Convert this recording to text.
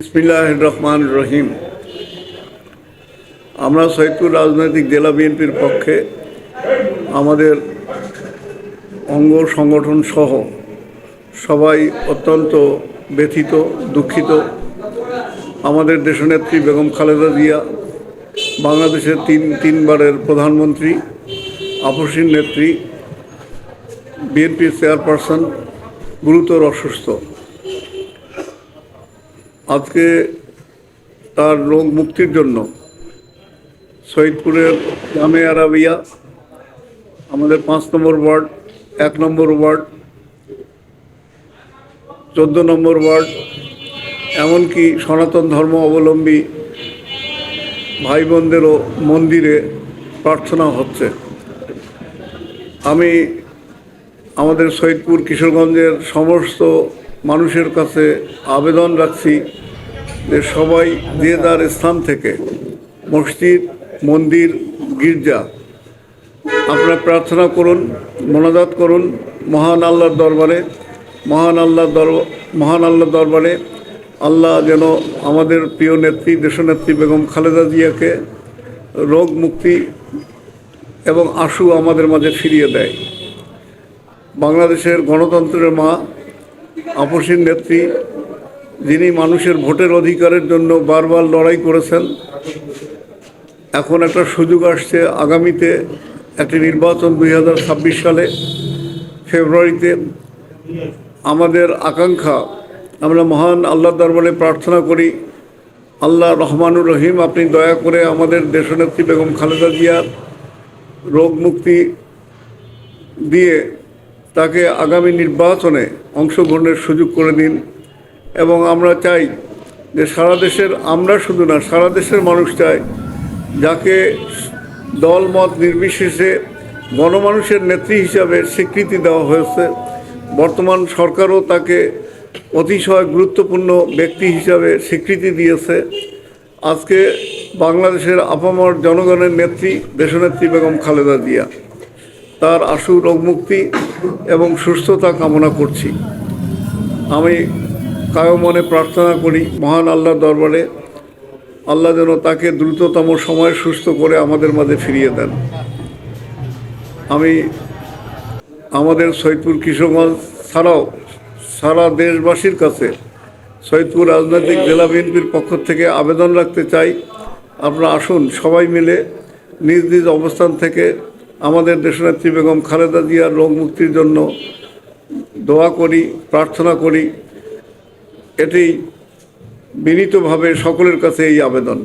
বিসমিল্লাহ রহমান রহিম আমরা সৈয়দপুর রাজনৈতিক জেলা বিএনপির পক্ষে আমাদের অঙ্গ সংগঠন সহ সবাই অত্যন্ত ব্যথিত, দুঃখিত। আমাদের দেশনেত্রী বেগম খালেদা জিয়া, বাংলাদেশের তিন, তিনবারের প্রধানমন্ত্রী, আপসীন নেত্রী, বিএনপির চেয়ারপারসন, গুরুতর অসুস্থ। আজকে তার রোগ মুক্তির জন্য সৈয়দপুরের জামে আরাবিয়া, আমাদের পাঁচ নম্বর ওয়ার্ড, এক নম্বর ওয়ার্ড, চোদ্দ নম্বর ওয়ার্ড, এমনকি সনাতন ধর্ম অবলম্বী ভাই বোনদেরও মন্দিরে প্রার্থনা হচ্ছে। আমি আমাদের সৈয়দপুর কিশোরগঞ্জের সমস্ত মানুষের কাছে আবেদন রাখছি যে সবাই যে তার স্থান থেকে মসজিদ, মন্দির, গির্জা, আপনারা প্রার্থনা করুন, মোনাজাত করুন, মহান আল্লাহর দরবারে, মহান আল্লাহর দর, মহান আল্লাহর দরবারে, আল্লাহ যেন আমাদের প্রিয় নেত্রী, দেশনেত্রী বেগম খালেদা জিয়াকে রোগ মুক্তি এবং আশু আমাদের মাঝে ফিরিয়ে দেয়। বাংলাদেশের গণতন্ত্রের মা আপসীন নেত্রী, যিনি মানুষের ভোটের অধিকারের জন্য বারবার লড়াই করেছেন, এখন একটা সুযোগ আসছে আগামীতে একটি নির্বাচন দুই হাজার ছাব্বিশ সালে, ফেব্রুয়ারিতে। আমাদের আকাঙ্ক্ষা, আমরা মহান আল্লাহ দরবারে প্রার্থনা করি, আল্লাহ রহমানুর রহিম, আপনি দয়া করে আমাদের দেশনেত্রী বেগম খালেদা জিয়ার রোগ মুক্তি দিয়ে তাকে আগামী নির্বাচনে অংশগ্রহণের সুযোগ করে দিন। এবং আমরা চাই যে সারা দেশের, আমরা শুধু না, সারা দেশের মানুষ চায় যাকে দল মত নির্বিশেষে গণমানুষের নেত্রী হিসাবে স্বীকৃতি দেওয়া হয়েছে। বর্তমান সরকারও তাকে অতিশয় গুরুত্বপূর্ণ ব্যক্তি হিসাবে স্বীকৃতি দিয়েছে। আজকে বাংলাদেশের আপামর জনগণের নেত্রী, দেশনেত্রী বেগম খালেদা জিয়া। তার আশু রোগমুক্তি এবং সুস্থতা কামনা করছি। আমি কায় মনে প্রার্থনা করি, মহান আল্লাহর দরবারে আল্লাহ যেন তাকে দ্রুততম সময়ে সুস্থ করে আমাদের মাঝে ফিরিয়ে দেন। আমি আমাদের সৈয়দপুর কিশোরগঞ্জ ছাড়াও সারা দেশবাসীর কাছে সৈয়দপুর রাজনৈতিক জেলা বিএনপির পক্ষ থেকে আবেদন রাখতে চাই। আপনারা আসুন সবাই মিলে নিজ নিজ অবস্থান থেকে আমাদের দেশনেত্রী বেগম খালেদা জিয়ার রোগ মুক্তির জন্য দোয়া করি, প্রার্থনা করি। এটি বিনীতভাবে সকলের কাছে এই আবেদন।